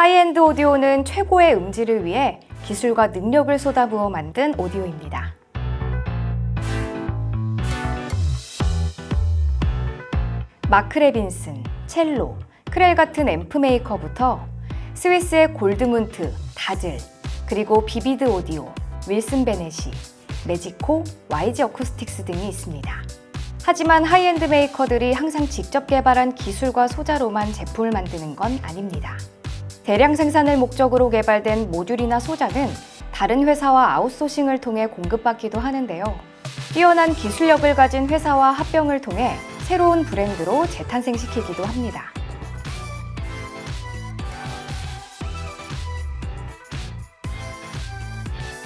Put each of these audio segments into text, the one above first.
하이엔드 오디오는 최고의 음질을 위해 기술과 능력을 쏟아부어 만든 오디오입니다. 마크 레빈슨, 첼로, 크렐 같은 앰프 메이커부터 스위스의 골드문트, 다즐, 그리고 비비드 오디오, 윌슨 베네시, 매지코, YG 어쿠스틱스 등이 있습니다. 하지만 하이엔드 메이커들이 항상 직접 개발한 기술과 소자로만 제품을 만드는 건 아닙니다. 대량 생산을 목적으로 개발된 모듈이나 소자는 다른 회사와 아웃소싱을 통해 공급받기도 하는데요. 뛰어난 기술력을 가진 회사와 합병을 통해 새로운 브랜드로 재탄생시키기도 합니다.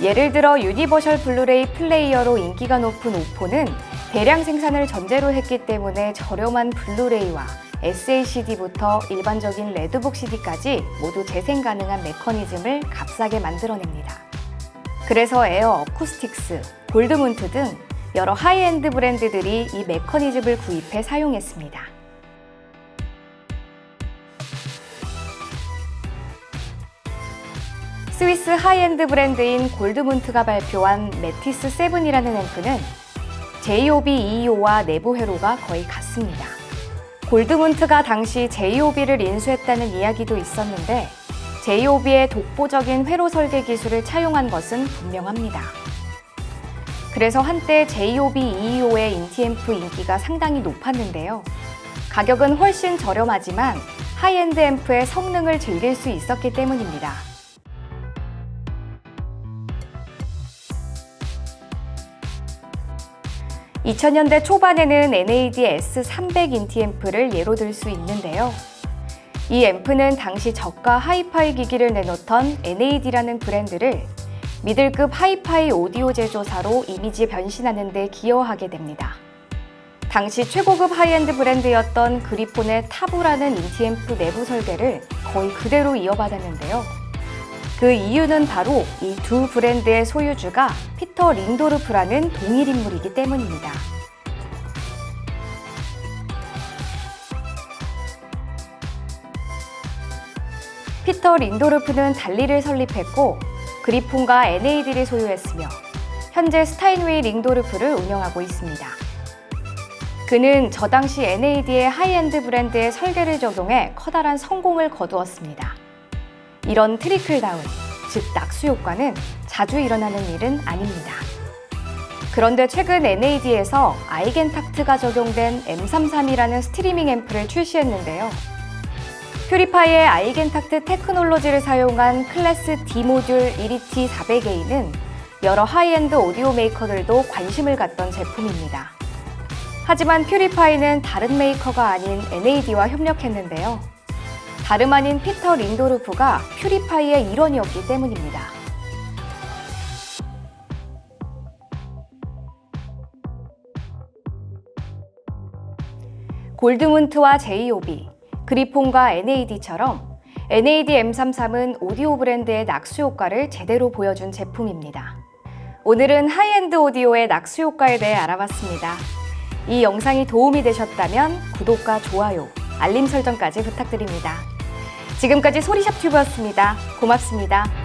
예를 들어 유니버셜 블루레이 플레이어로 인기가 높은 오포는 대량 생산을 전제로 했기 때문에 저렴한 블루레이와 SACD부터 일반적인 레드북 CD까지 모두 재생 가능한 메커니즘을 값싸게 만들어냅니다. 그래서 에어 어쿠스틱스, 골드문트 등 여러 하이엔드 브랜드들이 이 메커니즘을 구입해 사용했습니다. 스위스 하이엔드 브랜드인 골드문트가 발표한 메티스 7이라는 앰프는 JOB 225와 내부 회로가 거의 같습니다. 골드문트가 당시 JOB를 인수했다는 이야기도 있었는데 JOB의 독보적인 회로 설계 기술을 차용한 것은 분명합니다. 그래서 한때 JOB 225의 인티앰프 인기가 상당히 높았는데요. 가격은 훨씬 저렴하지만 하이엔드 앰프의 성능을 즐길 수 있었기 때문입니다. 2000년대 초반에는 NAD S300 인티앰프를 예로 들 수 있는데요. 이 앰프는 당시 저가 하이파이 기기를 내놓던 NAD라는 브랜드를 미들급 하이파이 오디오 제조사로 이미지 변신하는 데 기여하게 됩니다. 당시 최고급 하이엔드 브랜드였던 그리폰의 타부라는 인티앰프 내부 설계를 거의 그대로 이어받았는데요. 그 이유는 바로 이 두 브랜드의 소유주가 피터 링도르프라는 동일 인물이기 때문입니다. 피터 린도르프는 달리를 설립했고 그리폰과 NAD를 소유했으며 현재 스타인웨이 링도르프를 운영하고 있습니다. 그는 저 당시 NAD의 하이엔드 브랜드의 설계를 적용해 커다란 성공을 거두었습니다. 이런 트리클다운, 즉 낙수 효과는 자주 일어나는 일은 아닙니다. 그런데 최근 NAD에서 아이겐탁트가 적용된 M33이라는 스트리밍 앰프를 출시했는데요. 퓨리파이의 아이겐탁트 테크놀로지를 사용한 클래스 D 모듈 1ET 400A는 여러 하이엔드 오디오 메이커들도 관심을 갖던 제품입니다. 하지만 퓨리파이는 다른 메이커가 아닌 NAD와 협력했는데요. 다름 아닌 피터 린도르프가 퓨리파이의 일원이었기 때문입니다. 골드문트와 JOB, 그리폰과 NAD처럼 NAD M33은 오디오 브랜드의 낙수 효과를 제대로 보여준 제품입니다. 오늘은 하이엔드 오디오의 낙수 효과에 대해 알아봤습니다. 이 영상이 도움이 되셨다면 구독과 좋아요, 알림 설정까지 부탁드립니다. 지금까지 소리샵 튜브였습니다. 고맙습니다.